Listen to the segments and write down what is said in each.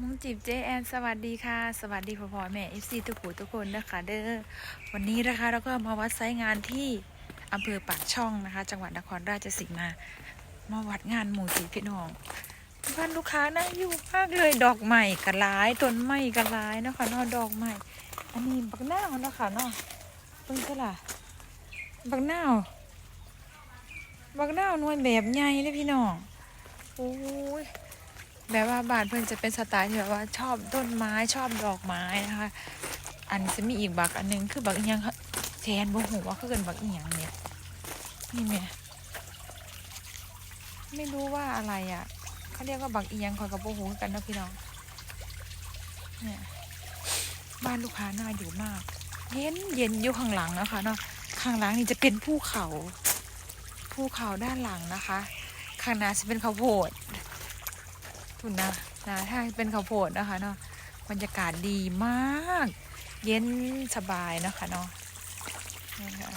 มุงจีบเจแอนสวัสดีค่ะ สวัสดีพ่อพ่อแม่เอฟซีทุกผู้ทุกคนนะคะ เด้อวันนี้นะคะเราก็มาวัดไซต์งานที่อำเภอปากช่องนะคะ จังหวัดนครราชสีมามาวัดงานหมู่สีพี่น้องบ้านลูกค้าน่าอยู่มากเลยดอกใหม่กระลายต้นไม้กระลายนะคะนาะดอกใหม่ อันนี้บักหน้าวเนาะคะนาะเพิ่งก็ล่ะบักหน้าวบักหน้าวหน่วยแบบใหญ่เลยพี่น้องโอ้ย แบบว่าบ้านเพื่อนจะเป็นสไตล์ที่แบบว่าชอบต้นไม้ชอบดอกไม้นะคะ อันจะมีอีกบักอันหนึงคือบักอีหยังแทนบ่หูว่าคือกันบักอีหยังเนี่ยนี่แม่ไม่รู้ว่าอะไรอะเขาเรียกว่าบักอีหยังคอยกับบ่หูกันนะพี่น้องเนี่ยบ้านลูกค้าน่าอยู่มาก เย็นเย็นอยู่ข้างหลังนะคะเนาะข้างหลังนี่จะเป็นภูเขาภูเขาด้านหลังนะคะ ข้างหน้าจะเป็นข้าวโพด ทุนนะนะถ้าเป็นข้าวโพดนะคะเนาะบรรยากาศดีมาก เย็นสบายนะคะเนาะนี่ค่ะ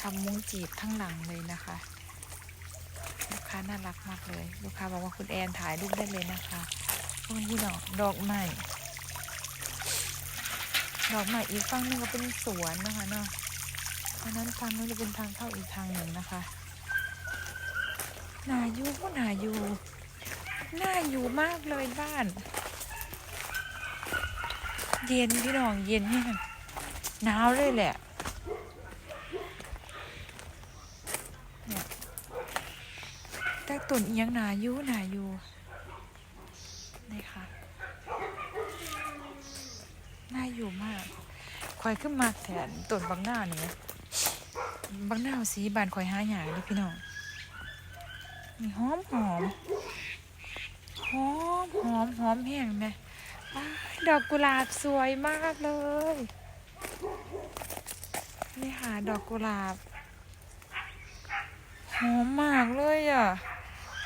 ทำมุ้งจีบทั้งหลังเลยนะคะลูกค้าน่ารักมากเลย ลูกค้าบอกว่าคุณแอนถ่ายรูปได้เลยนะคะพวกนี้ดอกดอกใหม่ ดอกใหม่อีกฝั่งนึงก็เป็นสวนนะคะเนาะเพราะนั้นทางนู้นจะเป็นทางเข้าอีกทางหนึ่งนะคะ นายูก็นายู น่าอยู่มากเลยบ้าน เย็นพี่น้องเย็นเนี่ยหนาวเลยแหละเนี่ยแต่ตุ่นเอียงหนาอยู่หนาอยู่นี่ค่ะน่าอยู่มากคอยขึ้นมาแทนตุ่นบางหน้าเนี่ยบางหน้าสีบานคอยหาหยาเลยพี่น้องนี่หอมหอมหอม หอมหอมแห้งไหมอ้ายดอกกุหลาบสวยมากเลย นี่ค่ะดอกกุหลาบหอมมากเลยอะ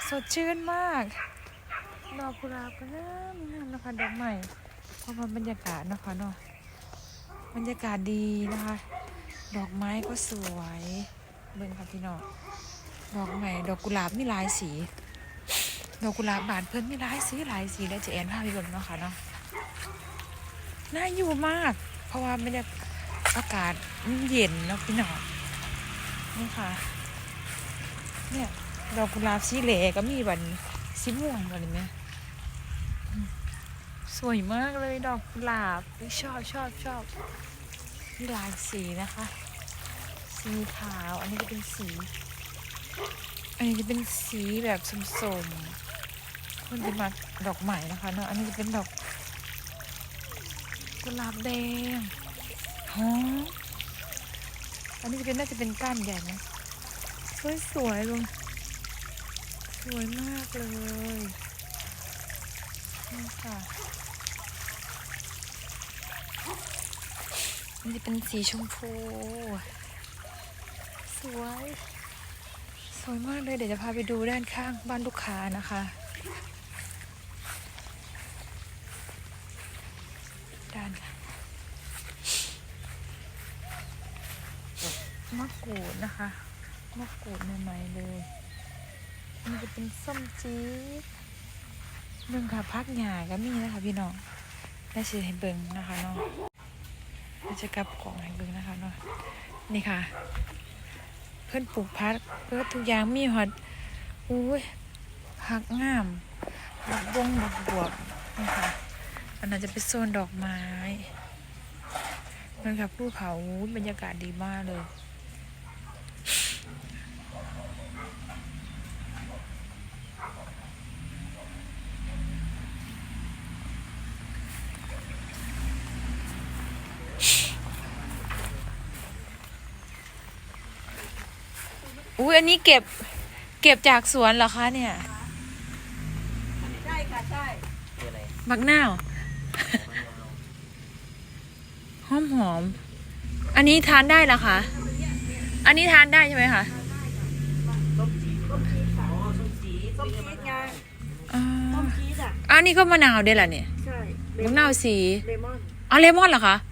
สดชื่นมาก ดอกกุหลาบก็งามงามนะคะดอกใหม่เพราะมันบรรยากาศนะคะเนาะบรรยากาศดีนะคะ ดอกไม้ก็สวย เบิ่งค่ะพี่น้องดอกใหม่ ดอกกุหลาบมีหลายสี ดอกกุหลาบบานเพิ่นมีหลายสีหลายสีแล้วจะแอนพาไปเบิ่งเนาะค่ะเนาะน่าอยู่มาก เพราะว่าบรรยากาศอากาศมันเย็นเนาะพี่น้องนี่ค่ะ เนี่ยดอกกุหลาบสีเหลก็มีบันสีม่วงบัดนี้ไหมสวยมากเลยดอกกุหลาบชอบชอบชอบมีหลายสีนะคะ สีขาว อันนี้จะเป็นสี อันนี้จะเป็นสีแบบส้มๆ คนจะมาดอกใหม่นะคะเนาะอันนี้จะเป็นดอกกุหลาบแดงหอมอันนี้จะเป็นน่าจะเป็นก้านใหญ่นะสวยสวยลงสวยมากเลยนี่ค่ะอันจะเป็นสีชมพู สวย สวยมากเลยเดี๋ยวจะพาไปดูด้านข้างบ้านลูกค้านะคะ ด้านมะ กรูดนะคะ มะกรูดใหม่ๆเลย มันจะเป็นส้มจี๊ดเบิ่งค่ะพักหญ้าก็มีนะคะพี่น้องได้สิให้เบิ่งนะคะเนาะเดี๋ยวจะกลับของให้เบิ่งนะคะเนาะ นี่ค่ะ เพื่อนปลูกพักเพื่อทุกอย่างมีหอดอุ้ยพักงามบักบงบักบวบนี่ค่ะอันนั้นจะเป็นโซนดอกไม้นั่นค่ะภูเขาบรรยากาศดีมากเลย อุ้ยอันนี้เก็บเก็บจากสวนเหรอคะเนี่ยใช่ค่ะใช่คืออะไรมักนาวหอมหอม อันนี้ทานได้เหรอคะ อันนี้ทานได้ใช่ไหมคะส้มจี๊ดค่ะอ๋อส้มสีส้มจี๊ดไงอ๋อส้มจี๊ดอะอันนี้ก็มะนาวด้วยเหรอเนี่ย ใช่มะนาวสีเลมอนอ๋อเลมอนเหรอคะก็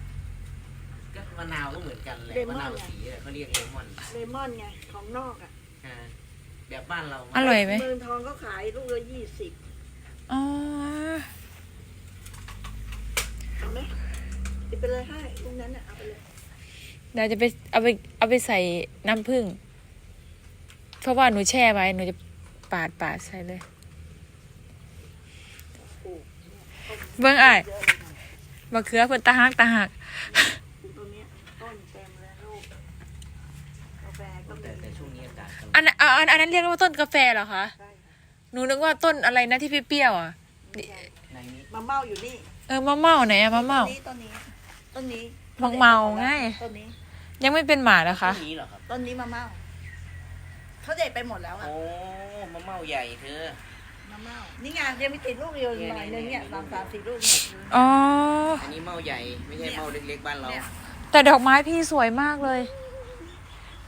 มะนาวก็เหมือนกันเลยเลมอนมะนาวสีอะเขาเรียกเลมอนเลมอนไงของนอกอะอ่าแบบบ้านเราอร่อยไหมเมืองทองก็ขายลูกละยี่สิบอ๋อไปเลยให้ลูกนั้นน่ะเอาไปเลยเดี๋ยวจะไปเอาไปเอาไปใส่น้ำผึ้งเพราะว่าหนูแช่ไว้หนูจะปาดปาดใส่เลยปลูกเบิ่งอ้ายเยอะเลยนะมะเขือเพิ่นตาหักตาหัก ตัวเนี้ยต้นเต็มเลยลูกกาแฟก็มีแต่แต่ช่วงนี้อากาศกำลังอันนั้นอะอันอันนั้นเรียกว่าต้นกาแฟเหรอคะใช่ค่ะหนูนึกว่าต้นอะไรนะที่เปรี้ยวๆอะไม่ใช่ในนี้มะเม่าอยู่นี่เออมะเม่าไหนอะมะเม่า ต้นนี้ต้นนี้ต้นนี้มะเม่าไง ต้นนี้ยังไม่เป็นหมาเหรอคะต้นนี้เหรอครับ ต้นนี้มะเม่าเขาเด็ดไปหมดแล้วอะโอ้มะเม่าใหญ่เธอ มะเม่านี่ไงยังไม่ติดลูกเดียวหน่อยนึงเนี่ยสามสามสี่ลูกเนี่ย อ๋อ อันนี้เม่าใหญ่ไม่ใช่เม่าเล็กๆบ้านเรา เนี่ย แต่ดอกไม้พี่สวยมากเลย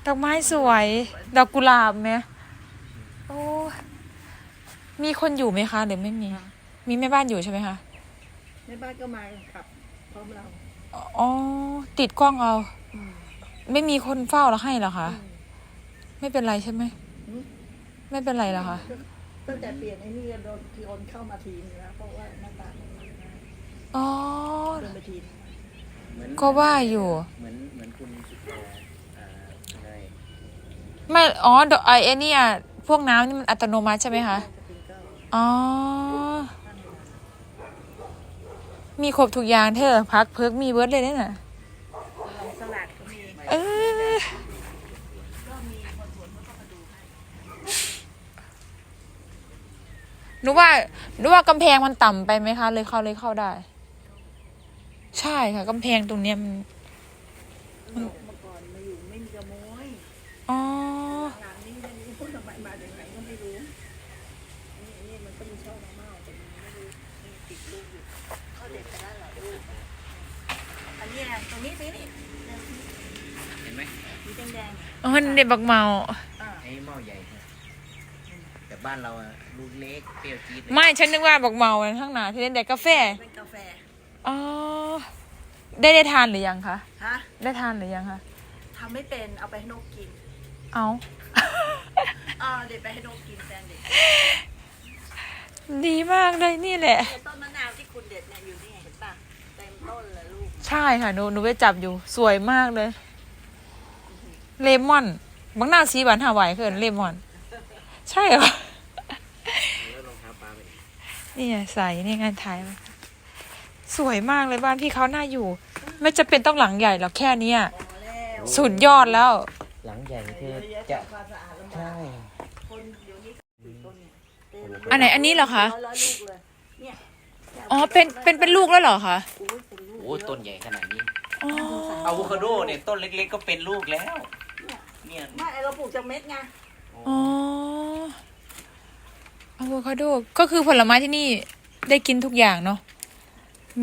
ดอกไม้สวย ดอกกุหลาบไหมโอ้มีคนอยู่ไหมคะหรือไม่มี มีแม่บ้านอยู่ใช่ไหมคะในบ้านก็มาขับพร้อมเราอ๋อติดกล้องเอาอืมไม่มีคนเฝ้าแล้วให้เหรอคะอืมไม่เป็นไรใช่ไหมอืมไม่เป็นไรเหรอคะตั้งแต่เปลี่ยนไอ้นี่โดนคือโอนเข้ามาทีนึงแล้วเพราะว่าหน้าตามันไม่ได้อ๋อโดนไปทีนึงเหมือนก็ว่าอยู่ เหมือนเหมือนคุณสุดเอ่ออ่าอะไร ไม่ อ๋อดอกไอไอ้เนี่ยพวกน้ำนี่มันอัตโนมัติใช่ไหมคะ อ๋อ มีครบทุกอย่างเธอพักเพิกมีเบิร์ดเลยเนี่ยนะสลัดก็มีเออก็มีคนสวนเขาก็มาดูให้หนูว่าหนูว่ากำแพงมันต่ำไปไหมคะ เลยเข้าเลยเข้าได้ ใช่ค่ะกำแพงตรงเนี้ยมัน เมื่อก่อนมาอยู่ไม่มีกระโมย อ๋อ หลังนี้ไม่รู้พูดทำไมมาจากไหนก็ไม่รู้ นี่นี่มันก็มีช่อมะเม่าแต่มันไม่รู้มีติดลูก อยู่เขาเด็ดไปแล้วเหรอลูกอันนี้ไงตรงนี้สินี่เนี่ยเห็นไหมมีแดงอ๋อเด็กบักเมา ๆอ่าไอ้เม่าใหญ่เธอแต่บ้านเราอะลูกเล็กเปรี้ยวจี๊ดเลยไม่ฉันนึกว่าบักเมาข้างหน้าที่เล่นแต่กาแฟ เป็นกาแฟอ๋อ ได้ได้ทานหรือยังคะ ฮะได้ทานหรือยังคะ ทำไม่เป็นเอาไปให้นกกินเอา อ่าเด็ดไปให้นกกินแฟนเด็ก ดีมากเลยนี่แหละแต่ต้นมะนาวที่คุณเด็ดเนี่ยอยู่นี่เห็นป่ะเต็มต้นเลยลูกใช่ค่ะหนูหนูไปจับอยู่ สวยมากเลย เลมอนบางหน้าสีหวานหาไหวเกินเลมอน ใช่เหรอ แล้วรองเท้าปลาไปไหนนี่ไงใส่นี่งานถ่ายมาสวยมากเลยบ้านพี่เขาน่าอยู่ ไม่จะเป็นต้องหลังใหญ่หรอกแค่เนี้ยพอแล้วสุดยอดแล้ว หลังใหญ่เธอเยอะจะๆความสะอาดลำบาใช่ อันไหนอันนี้เหรอคะร้อยร้อยลูกเลยเนี่ยอ๋อเป็นเป็นเป็นลูกแล้วเหรอคะโอ้ยเป็นลูกโอ้ต้นใหญ่ขนาดนี้อ๋ออะโวคาโดเนี่ยต้นเล็ก ๆ ก็เป็นลูกแล้ว เนี่ยไม่ไอเราปลูกจากเม็ดไงอ๋ออะโวคาโดก็คือผลไม้ที่นี่ได้กินทุกอย่างเนาะ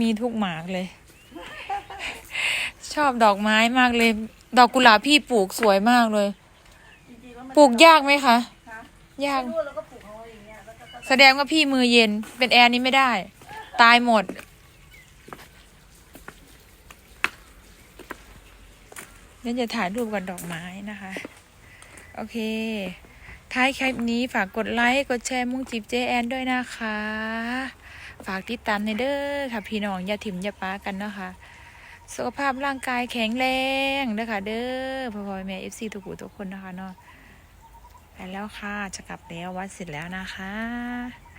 มีทุกหมากเลย ชอบดอกไม้มากเลย ดอกกุหลาบพี่ปลูกสวยมากเลยจริงๆแล้วมันปลูกยากไหมคะคะยาก แสดงว่าพี่มือเย็น เป็นแอร์นี้ไม่ได้ ตายหมดเดี๋ยวจะถ่ายรูปกับดอกไม้นะคะ โอเค ท้ายคลิปนี้ฝากกดไลค์ กดแชร์มุ้งจีบเจแอนด้วยนะคะ ฝากติดตามในเด้อค่ะพี่น้องอย่าถิ่มอย่าป้ากันนะคะ สุขภาพร่างกายแข็งแรงเด้อค่ะเด้อพ่อพ่อแม่เอฟซีทุกผู้ทุกคนนะคะเนาะ แล้วค่ะ จะกลับแล้ววัดเสร็จแล้วนะคะ